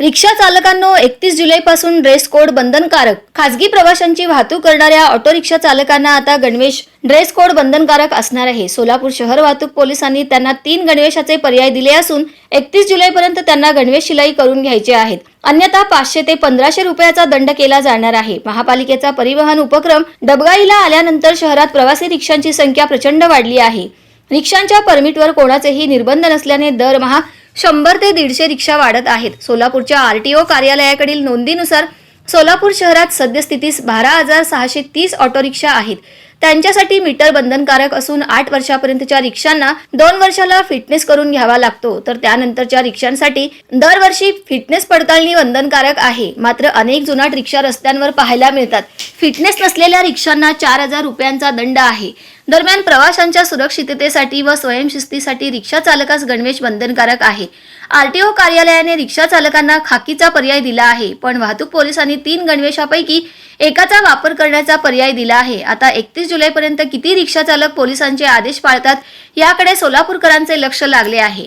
रिक्षा चालकांनो एकतीस जुलैपासून dress code बंधनकारक. खासगी प्रवाशांची वाहतूक करणाऱ्या ऑटो रिक्षा चालकांना आता गणवेश ड्रेस कोड बंधनकारक असणार आहे. सोलापूर शहर वाहतूक पोलिसांनी त्यांना तीन गणवेशाचे पर्याय दिले असून एकतीस जुलैपर्यंत त्यांना गणवेश शिलाई करून घ्यायचे आहेत. अन्यथा पाचशे ते पंधराशे रुपयाचा दंड केला जाणार आहे. महापालिकेचा परिवहन उपक्रम डबगाईला आल्यानंतर शहरात प्रवासी रिक्षांची संख्या प्रचंड वाढली आहे. रिक्षांच्या परमिटवर कोणाचेही निर्बंध नसल्याने दरमहा शंभर ते दीडशे रिक्षा वाढत आहेत. सोलापूरच्या आरटीओ कार्यालयाकडील नोंदीनुसार सोलापूर शहरात सद्यस्थितीस बारा हजार सहाशे तीस ऑटो रिक्षा आहेत. त्यांच्यासाठी मीटर बंधनकारक असून आठ वर्षापर्यंतच्या रिक्षांना दोन वर्षाला फिटनेस करून घ्यावा लागतो. तर त्यानंतरच्या रिक्षांसाठी दरवर्षी फिटनेस पडताळणी बंधनकारक आहे. मात्र अनेक जुनाट रिक्षा रस्त्यांवर पाहायला मिळतात. फिटनेस नसलेल्या रिक्षांना चार हजार रुपयांचा दंड आहे. दरम्यान प्रवाशांच्या सुरक्षिततेसाठी व स्वयंशिस्तीसाठी रिक्षा चालकास गणवेश बंधनकारक आहे. आरटीओ कार्यालयाने रिक्षा चालकांना खाकीचा पर्याय दिला आहे पण वाहतूक पोलिसांनी तीन गणवेशापैकी एकाचा वापर करण्याचा पर्याय दिला आहे. आता एकतीस जुलैपर्यंत किती रिक्षा चालक पोलिसांचे आदेश पाळतात याकडे सोलापूरकरांचे लक्ष लागले आहे.